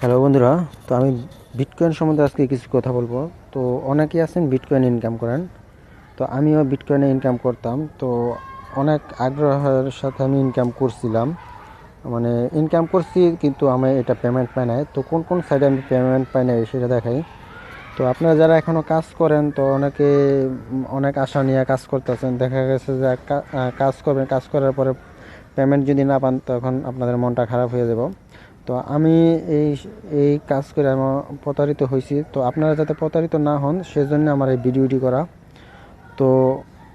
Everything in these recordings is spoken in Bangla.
হ্যালো বন্ধুরা, তো আমি বিটকয়েন সম্বন্ধে আজকে কিছু কথা বলব। তো অনেকেই আছেন বিটকয়েন ইনকাম করেন। তো আমিও বিটকয়েনে ইনকাম করতাম। তো অনেক আগ্রহের সাথে আমি ইনকাম করছিলাম। মানে ইনকাম করছি কিন্তু আমি এটা পেমেন্ট পাই নাই। তো কোন কোন সাইডে আমি পেমেন্ট পাই নাই সেটা দেখাই। তো আপনারা যারা এখনও কাজ করেন, তো অনেকে, অনেক আশা নিয়ে কাজ করতেছেন। দেখা গেছে যে কাজ করবেন, কাজ করার পরে পেমেন্ট যদি না পান, তখন আপনাদের মনটা খারাপ হয়ে যাব। তো আমি এই এই কাজ করে আমার প্রতারিত হয়েছি। তো আপনারা যাতে প্রতারিত না হন, সেজন্য আমার এই ভিডিওটি করা। তো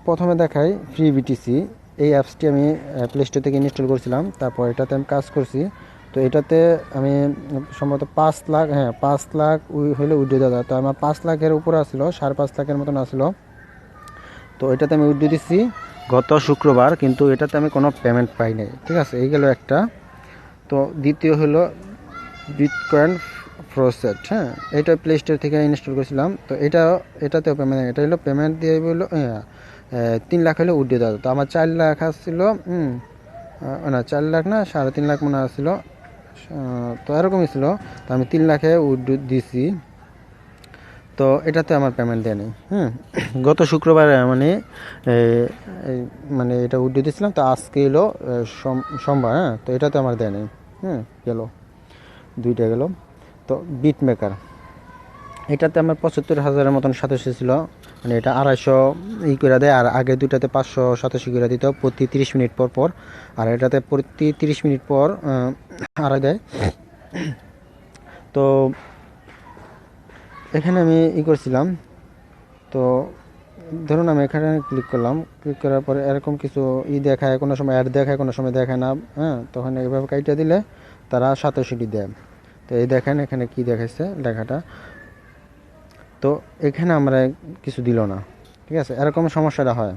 প্রথমে দেখাই ফ্রি বিটিসি এই অ্যাপসটি আমি প্লে স্টোর থেকে ইনস্টল করছিলাম। তারপর এটাতে আমি কাজ করছি। তো এটাতে আমি সম্ভবত পাঁচ লাখ হ্যাঁ পাঁচ লাখ উই- হলে উইড্রো দাদা তো আমার পাঁচ লাখের উপরে আসলো, সাড়ে পাঁচ লাখের মতন আসলো। তো এটাতে আমি উইড্রো দিচ্ছি গত শুক্রবার, কিন্তু এটাতে আমি কোনো পেমেন্ট পাই নাই। ঠিক আছে, এই গেল একটা। তো দ্বিতীয় হলো বিটকয়েন প্রসেট হ্যাঁ? এটা প্লে স্টোর থেকে ইনস্টল করেছিলাম। তো এটা এটাতেও পেমেন্ট এটা হলো পেমেন্ট দিয়ে আহ, তিন লাখ হলো উড্ডে দেওয়া। তো আমার চার লাখ আসছিল না চার লাখ না সাড়ে তিন লাখ মনে আসছিল। তো এরকমই ছিল। তো আমি তিন লাখে উড্ডু দিছি। তো এটাতে আমার পেমেন্ট দেয়নি হুম। গত শুক্রবারে মানে মানে এটা উড্ডু দিয়েছিলাম তো আজকে এলো সোম- সোমবার হ্যাঁ? তো এটাতে আমার দেয়নি হুম গেল। দুইটা গেল। তো বিট মেকার এটাতে আমার পঁচাত্তর হাজারের মতন সদস্য ছিল। মানে এটা আড়াইশো ই করে দেয়, আর আগে দুইটাতে পাঁচশো সাতাশি করে দিত প্রতি তিরিশ মিনিট পর পর। আর এটাতে প্রতি তিরিশ মিনিট পর আড়াই দেয়। তো এখানে আমি ই করছিলাম। তো ধরুন আমি এখানে ক্লিক করলাম ক্লিক করার পরে এরকম কিছু ই দেখায়, কোনো সময় অ্যাড দেখায়, কোনো সময় দেখায় না হ্যাঁ? তখন এইভাবে কাইটা দিলে তারা সাতাশিটি দেয়। তো এই দেখেন এখানে কি দেখাইছে লেখাটা। তো এখানে আমরা কিছু দিল না, ঠিক আছে? এরকম সমস্যাটা হয়।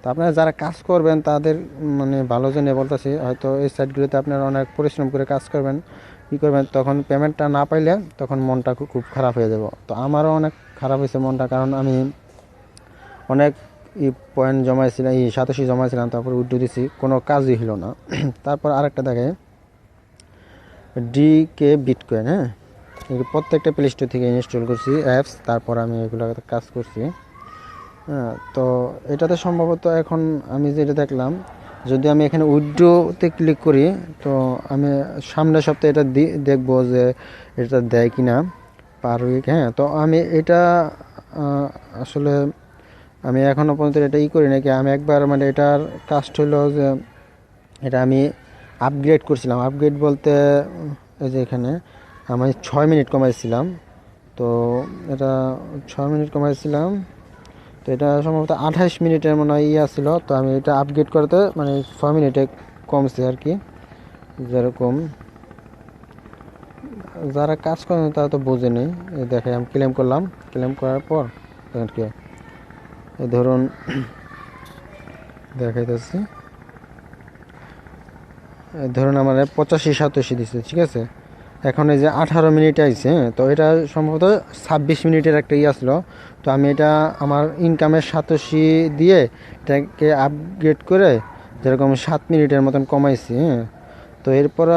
তো আপনারা যারা কাজ করবেন, তাদের মানে ভালো জন্য বলতেছি, হয়তো এই সাইটগুলোতে আপনারা অনেক পরিশ্রম করে কাজ করবেন কী করবেন, তখন পেমেন্টটা না পাইলে তখন মনটা খুব খুব খারাপ হয়ে যাব। তো আমারও অনেক খারাপ হয়েছে মনটা, কারণ আমি অনেক ই পয়েন্ট জমাইছিলাম এই সাতাশি জমাইছিলাম, তারপর উড্ডু দিছি, কোনো কাজই হলো না। তারপর আরেকটা দেখে ডি কে বিটকয়েন হ্যাঁ? প্রত্যেকটা প্লে স্টোর থেকে ইনস্টল করছি অ্যাপস তারপর আমি এগুলো কাজ করছি। হ্যাঁ তো এটাতে সম্ভবত এখন আমি যেটা দেখলাম, যদি আমি এখানে উইড্রোতে ক্লিক করি, তো আমি সামনের সপ্তাহে এটা দেখব যে এটা দেয় কি না পার উইক হ্যাঁ? তো আমি এটা আসলে আমি এখনও পর্যন্ত এটা ই করি নাকি আমি একবার মানে এটার কাস্ট হলো যে, এটা আমি আপগ্রেড করছিলাম। আপগ্রেড বলতে, এই যে এখানে আমি ছয় মিনিট কমাইছিলাম। তো এটা ছয় মিনিট কমাইছিলাম। তো এটা সম্ভবত আঠাশ মিনিটের মনে হয় ইয়ে তো আমি এটা আপগ্রেড করতে মানে ছয় মিনিটে কমছে আর কি। যেরকম যারা কাজ করেন তারা তো বোঝেনি দেখে আমি ক্লেম করলাম। ক্লেম করার পর কি এই ধরুন দেখাইতেছি। ধরুন আমার পঁচাশি সাতাশি দিচ্ছে ঠিক আছে? এখন এই যে আঠারো মিনিট আইছে হ্যাঁ, তো এটা সম্ভবত ছাব্বিশ মিনিটের একটা ইয়ে আসলো। তো আমি এটা আমার ইনকামের সাতাশি দিয়ে এটাকে আপগ্রেড করে যেরকম সাত মিনিটের মতন কমাইছি হ্যাঁ। তো এরপর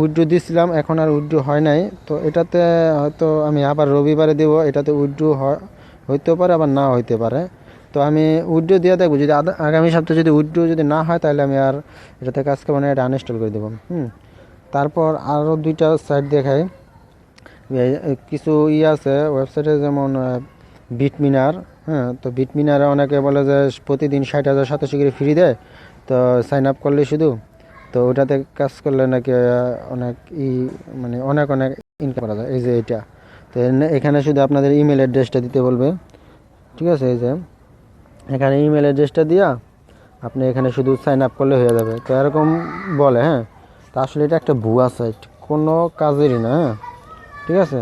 উইড্রো দিয়েছিলাম এখন আর উইড্রো হয় নাই। তো এটাতে হয়তো আমি আবার রবিবারে দেব এটাতে উইড্রো হইতেও পারে আবার না হইতে পারে। তো আমি উইড্রো দিয়ে দেখব। যদি আগামী সপ্তাহে যদি উইড্রো যদি না হয়, তাহলে আমি আর এটাতে কাজ করব না, এটা আনইনস্টল করে দেবো। হুম। তারপর আরও দুইটা সাইট দেখাই। কিছু ই আছে ওয়েবসাইটে যেমন বিটমিনার হ্যাঁ তো বিটমিনারে অনেকে বলে যে প্রতিদিন ষাট হাজার সাতাশি করে ফ্রি দেয়, তো সাইন আপ করলে শুধু। তো ওটাতে কাজ করলে নাকি অনেক ই মানে অনেক অনেক ইনকাম করা যায়। এই যে এটা। তো এখানে শুধু আপনাদের ইমেল অ্যাড্রেসটা দিতে বলবে। ঠিক আছে, এই যে। এখানে ইমেল অ্যাড্রেসটা দিয়া আপনি এখানে শুধু সাইন আপ করলে হয়ে যাবে। তো এরকম বলে হ্যাঁ? তা আসলে এটা একটা ভুয়া সাইট কোনো কাজেরই না হ্যাঁ? ঠিক আছে?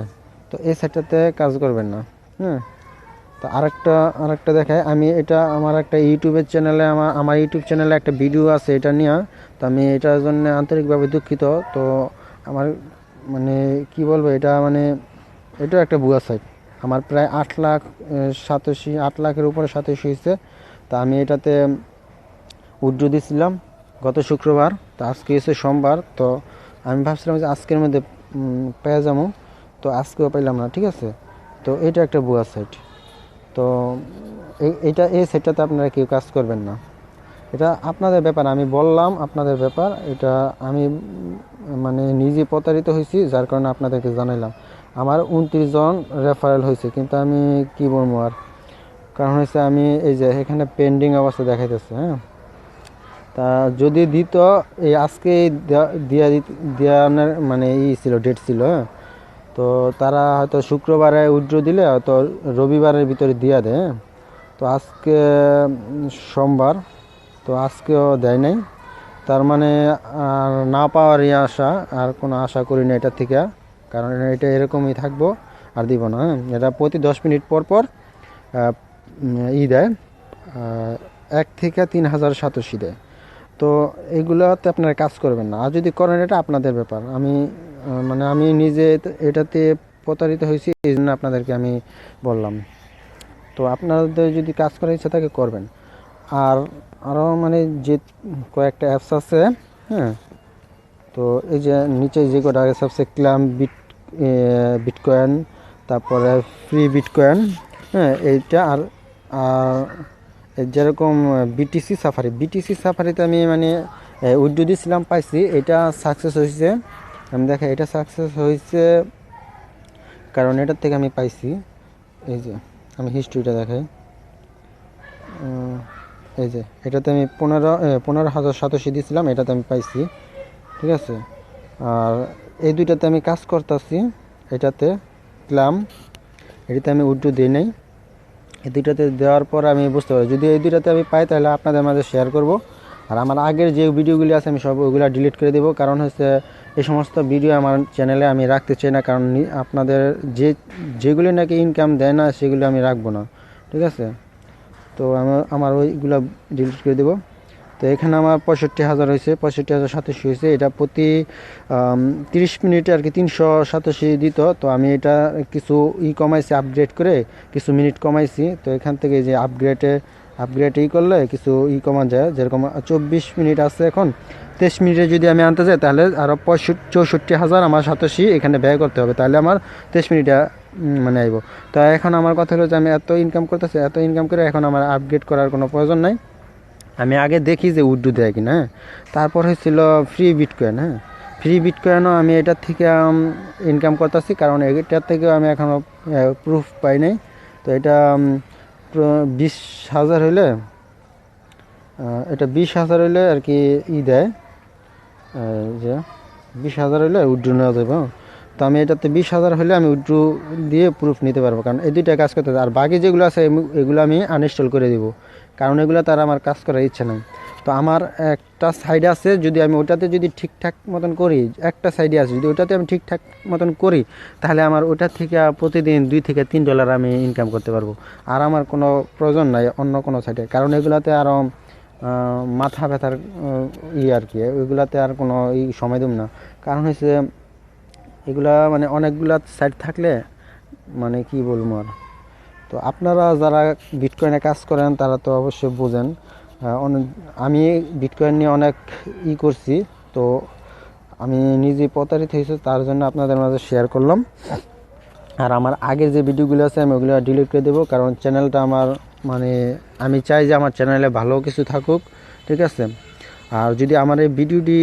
তো এই সাইটটাতে কাজ করবেন না হ্যাঁ? তো আরেকটা আরেকটা দেখায় আমি এটা আমার একটা ইউটিউবের চ্যানেলে আমার আমার ইউটিউব চ্যানেলে একটা ভিডিও আছে এটা নিয়ে। তো আমি এটার জন্য আন্তরিকভাবে দুঃখিত। তো আমার মানে কি বলব, এটা মানে এটাও একটা ভুয়া সাইট আমার প্রায় আট লাখ সাতাশি, আট লাখের উপরে সাতাশি হয়েছে। তা আমি এটাতে উড্রো দিয়েছিলাম গত শুক্রবার। তো আজকে এসে সোমবার, তো আমি ভাবছিলাম যে আজকের মধ্যে পেয়ে যাব। তো আজকেও পাইলাম না, ঠিক আছে? তো এটা একটা বুয়া সাইট তো এইটা এই সেটটাতে আপনারা কেউ কাজ করবেন না। এটা আপনাদের ব্যাপার, আমি বললাম আপনাদের ব্যাপার। এটা আমি মানে নিজে প্রতারিত হয়েছি, যার কারণে আপনাদেরকে জানাইলাম। আমার উনত্রিশ জন রেফারেল হয়েছে, কিন্তু আমি কি বলব আর? কারণ হচ্ছে আমি এই যে এখানে পেন্ডিং অবস্থা দেখাইতেছে হ্যাঁ? তা যদি দিত, এই আজকে দেয়া- দেওয়ানোর মানে ই ছিল ডেট ছিল হ্যাঁ? তো তারা হয়তো শুক্রবারে উইড্রো দিলে, হয়তো রবিবারের ভিতরে দিয়া দেয় হ্যাঁ? তো আজকে, সোমবার, তো আজকেও দেয় নাই। তার মানে আর না পাওয়ারই আশা, আর কোনো আশা করি না এটা থেকে। কারণ এটা এরকমই থাকব আর দিব না হ্যাঁ? এটা প্রতি দশ মিনিট পর পর ই দেয় এক থেকে তিন হাজার সাতাশি দেয়। তো এগুলোতে আপনারা কাজ করবেন না। আর যদি করেন, এটা আপনাদের ব্যাপার। আমি মানে আমি নিজে এটাতে প্রতারিত হয়েছি, এই জন্য আপনাদেরকে আমি বললাম। তো আপনাদের যদি কাজ করার ইচ্ছা থাকে, করবেন। আর আরও মানে যে কয়েকটা অ্যাপস আছে হ্যাঁ? তো এই যে নিচে যে কটা অ্যাপস আছে ক্লাম বিট বিটকয়েন তারপরে ফ্রি বিটকয়েন হ্যাঁ এইটা আর আর যেরকম বিটিসি সাফারি বিটিসি সাফারিতে আমি মানে উইড্রো দিয়েছিলাম, পাইছি, এটা সাকসেস হয়েছে। আমি দেখা এটা সাকসেস হয়েছে, কারণ এটার থেকে আমি পাইছি, এই যে, আমি হিস্ট্রিটা দেখাই। এই যে, এটাতে আমি পনেরো পনেরো হাজার সাতাশি দিয়েছিলাম, এটাতে আমি পাইছি, ঠিক আছে? আর এই দুইটাতে আমি কাজ করতেছি, এটাতে ক্লাম, এটাতে আমি উড্ডু দিই নাই। এই দুইটাতে দেওয়ার পর আমি বুঝতে পারি যদি এই দুইটাতে আমি পাই তাহলে আপনাদের মাঝে শেয়ার করব। আর আমার আগের যে ভিডিওগুলি আছে আমি সব ওইগুলো ডিলিট করে দেবো, কারণ হচ্ছে এই সমস্ত ভিডিও আমার চ্যানেলে আমি রাখতে চাই না, কারণ আপনাদের যে, যেগুলি নাকি ইনকাম দেয় না সেগুলো আমি রাখব না। ঠিক আছে? তো আমার আমার ওইগুলো ডিলিট করে দেবো। তো এখানে আমার পঁয়ষট্টি হাজার হয়েছে, পঁয়ষট্টি হাজার সাতাশি হয়েছে। এটা প্রতি তিরিশ মিনিটে আর কি তিনশো সাতাশি দিত। তো আমি এটা কিছু ই কমাইছি আপগ্রেড করে কিছু মিনিট কমাইছি। তো এখান থেকে যে আপগ্রেডে আপগ্রেড ই করলে কিছু ই কমা যায়। যেরকম চব্বিশ মিনিট আছে এখন, তেইশ মিনিটে যদি আমি আনতে যাই, তাহলে আরও পঁয়ষট্টি, চৌষট্টি হাজার আমার সাতাশি এখানে ব্যয় করতে হবে। তাহলে আমার তেইশ মিনিটে মানে আইব। তো এখন আমার কথা হলো যে আমি এত ইনকাম করতেছি, এত ইনকাম করে এখন আমার আপগ্রেড করার কোনো প্রয়োজন নাই। আমি আগে দেখি যে উড্ডু দেয় কিনা হ্যাঁ? তারপর হয়েছিল ফ্রি বিটকয়েন হ্যাঁ? ফ্রি বিটকয়েনও আমি এটার থেকে ইনকাম করতেছি, কারণ এটার থেকেও আমি এখনও প্রুফ পাই নাই। তো এটা বিশ হাজার হইলে এটা বিশ হাজার হইলে আর কি ই দেয়। যে, বিশ হাজার হইলে উড্ডু নেওয়া যাবে হ্যাঁ। তো আমি এটাতে বিশ হাজার হলে আমি উড্ডু দিয়ে প্রুফ নিতে পারব, কারণ এই দুইটা কাজ করতে আর বাকি যেগুলো আছে এগুলো আমি আনইনস্টল করে দিব। কারণ এগুলো তার আমার কাজ করার ইচ্ছে নাই। তো আমার একটা সাইড আছে, যদি আমি ওটাতে যদি ঠিকঠাক মতন করি, একটা সাইডে আছে, যদি ওটাতে আমি ঠিকঠাক মতন করি, তাহলে আমার ওটার থেকে প্রতিদিন দুই থেকে তিন ডলার আমি ইনকাম করতে পারব। আর আমার কোনো প্রয়োজন নাই অন্য কোনো সাইডে কারণ এগুলাতে আরও মাথা ব্যথার ই আর কি ওইগুলাতে আর কোনো ই সময় দেব না। কারণ হচ্ছে এগুলা মানে অনেকগুলা সাইড থাকলে মানে কি বলব আর? তো আপনারা যারা বিটকয়েনে কাজ করেন, তারা তো অবশ্যই বোঝেন। আমি বিটকয়েন নিয়ে অনেক ই করছি, তো আমি নিজে প্রতারিত হয়েছি, তার জন্য আপনাদের মাঝে শেয়ার করলাম। আর আমার আগের যে ভিডিওগুলো আছে, আমি ওগুলো ডিলিট করে দেবো, কারণ চ্যানেলটা আমার মানে আমি চাই যে আমার চ্যানেলে ভালো কিছু থাকুক, ঠিক আছে? আর যদি আমার এই ভিডিওটি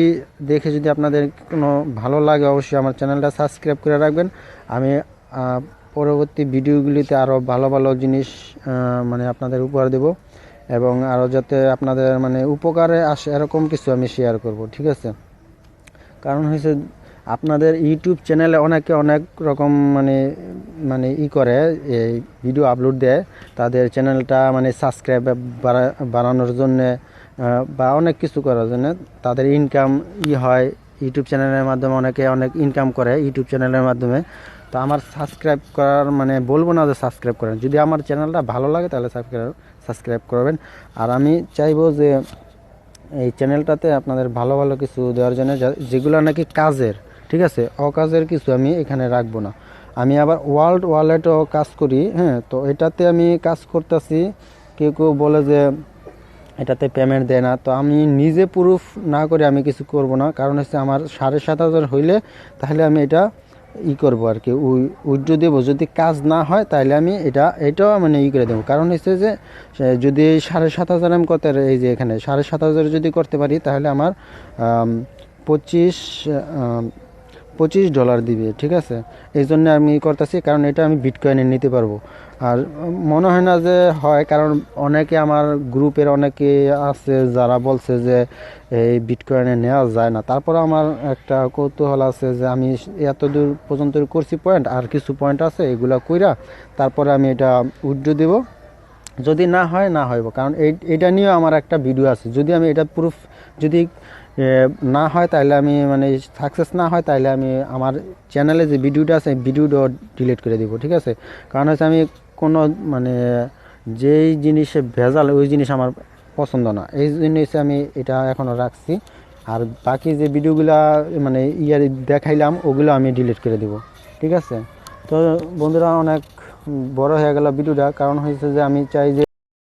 দেখে যদি আপনাদের কোনো ভালো লাগে, অবশ্যই আমার চ্যানেলটা সাবস্ক্রাইব করে রাখবেন। আমি পরবর্তী ভিডিওগুলিতে আরও ভালো ভালো জিনিস মানে আপনাদের উপহার দেব এবং আরও যাতে আপনাদের মানে উপকারে আসে এরকম কিছু আমি শেয়ার করব, ঠিক আছে? কারণ হয়েছে আপনাদের ইউটিউব চ্যানেলে অনেকে অনেক রকম মানে মানে ই করে, এই ভিডিও আপলোড দেয়। তাদের চ্যানেলটা মানে সাবস্ক্রাইব বাড়ানোর জন্যে বা অনেক কিছু করার জন্য তাদের ইনকাম ই হয়। ইউটিউব চ্যানেলের মাধ্যমে অনেকে অনেক ইনকাম করে ইউটিউব চ্যানেলের মাধ্যমে। তো আমার সাবস্ক্রাইব করার মানে বলব না যে সাবস্ক্রাইব করেন। যদি আমার চ্যানেলটা ভালো লাগে তাহলে সাবস্ক্রাইব সাবস্ক্রাইব করবেন। আর আমি চাইব যে এই চ্যানেলটাতে আপনাদের ভালো ভালো কিছু দেওয়ার জন্য যেগুলো নাকি কাজের, ঠিক আছে? অকাজের কিছু আমি এখানে রাখব না। আমি আবার ওয়ার্ল্ড ওয়ালেটও কাজ করি হ্যাঁ? তো এটাতে আমি কাজ করতেছি। কেউ কেউ বলে যে এটাতে পেমেন্ট দেয় না। তো আমি নিজে প্রুফ না করে আমি কিছু করব না। কারণ হচ্ছে আমার সাড়ে সাত হাজার হইলে তাহলে আমি এটা ই করব আর কি। উইড্রো দেবো যদি কাজ না হয় তাহলে আমি এটা এটাও মানে ই করে দেবো। কারণ হচ্ছে যে যদি সাড়ে সাত হাজার আমি কত এই যে এখানে সাড়ে সাত হাজার যদি করতে পারি, তাহলে আমার পঁচিশ পঁচিশ ডলার দিবে, ঠিক আছে? এই জন্য আমি করতেছি, কারণ এটা আমি বিটকয়েনে নিতে পারব। আর মনে হয় না যে হয়, কারণ অনেকে আমার গ্রুপের অনেকে আছে যারা বলছে যে এই বিটকয়েনে নেওয়া যায় না। তারপরে আমার একটা কৌতূহল আছে যে আমি এত দূর পর্যন্ত করছি পয়েন্ট আর কিছু পয়েন্ট আছে, এগুলা কইরা তারপরে আমি এটা উইড্রো দেবো। যদি না হয়, না হইব। কারণ এই- এটা নিয়েও আমার একটা ভিডিও আছে। যদি আমি এটা প্রুফ যদি না হয় তাহলে আমি মানে সাকসেস না হয় তাহলে আমি আমার চ্যানেলে যে ভিডিওটা আছে ভিডিওটা ডিলিট করে দিব, ঠিক আছে? কারণ হচ্ছে আমি কোনো মানে যেই জিনিসে ভেজাল, ওই জিনিস আমার পছন্দ না। এই হচ্ছে আমি এটা এখনও রাখছি। আর বাকি যে ভিডিওগুলা মানে ইয়ার দেখাইলাম, ওগুলো আমি ডিলিট করে দিব, ঠিক আছে? তো বন্ধুরা, অনেক বড় হয়ে গেল ভিডিওটা কারণ হয়েছে যে আমি চাই যে